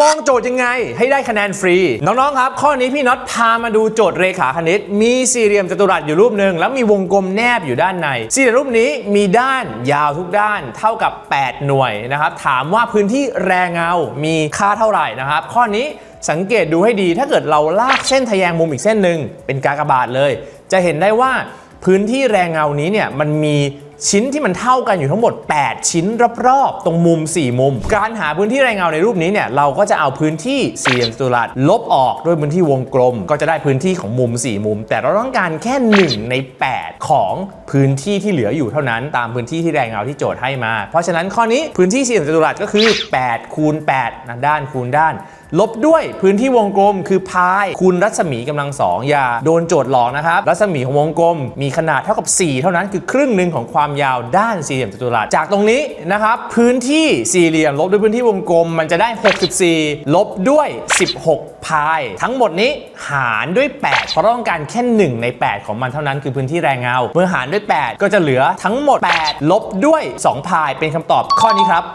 มองโจทย์ยังไงให้ได้คะแนนฟรี น้อง ๆ ครับ ข้อนี้พี่น็อตพามาดูโจทย์เรขาคณิต มีสี่เหลี่ยมจัตุรัสอยู่รูปหนึ่งแล้วมีวงกลมแนบอยู่ด้านใน สี่เหลี่ยมรูปนี้มีด้านยาวทุกด้าน เท่ากับ 8 หน่วยนะครับ ถามว่าพื้นที่แรงเงา มีค่าเท่าไหร่นะครับ ข้อนี้สังเกตดูให้ดี ถ้าเกิดเราลากเส้นทะแยงมุมอีกเส้นหนึ่งเป็นกากบาทเลย จะเห็นได้ว่าพื้นที่แรงเงานี้เนี่ยมันมี ชิ้นที่มันเท่ากันอยู่ทั้งหมด 8 ชิ้นรอบๆ ตรงมุม 4 มุม การหาพื้นที่แรงเงาในรูปนี้เนี่ยเราก็จะเอาพื้นที่สี่เหลี่ยมจัตุรัสลบออกด้วยพื้นที่วงกลม ก็จะได้พื้นที่ของมุม 4 มุม แต่เราต้องการแค่ 1 ใน 8 ของพื้นที่ที่เหลืออยู่เท่านั้น ตามพื้นที่ที่แรงเงาที่โจทย์ให้มา เพราะฉะนั้นข้อนี้พื้นที่สี่เหลี่ยมจัตุรัสก็คือ8คูณ8นะด้านคูณด้าน ลบด้วยพื้นที่วงกลมคือพายคูณรัศมีกำลังสองอย่าโดนโจทย์หลอกนะครับ รัศมีของวงกลม มีขนาดเท่ากับ 4 เท่านั้นคือครึ่งหนึ่งของความยาวด้านสี่เหลี่ยมจัตุรัสจากตรงนี้นะครับพื้นที่สี่เหลี่ยมลบด้วยพื้นที่วงกลม มันจะได้ 64 ลบด้วย 16 พาย ทั้งหมดนี้หารด้วย 8 เพราะราต้องการแค่ 1 ใน 8 ของมันเท่านั้นคือพื้นที่แรงเงา เมื่อหารด้วย 8 ก็จะเหลือทั้งหมด 8 ลบด้วย 2 พายเป็นคำตอบข้อนี้ครับ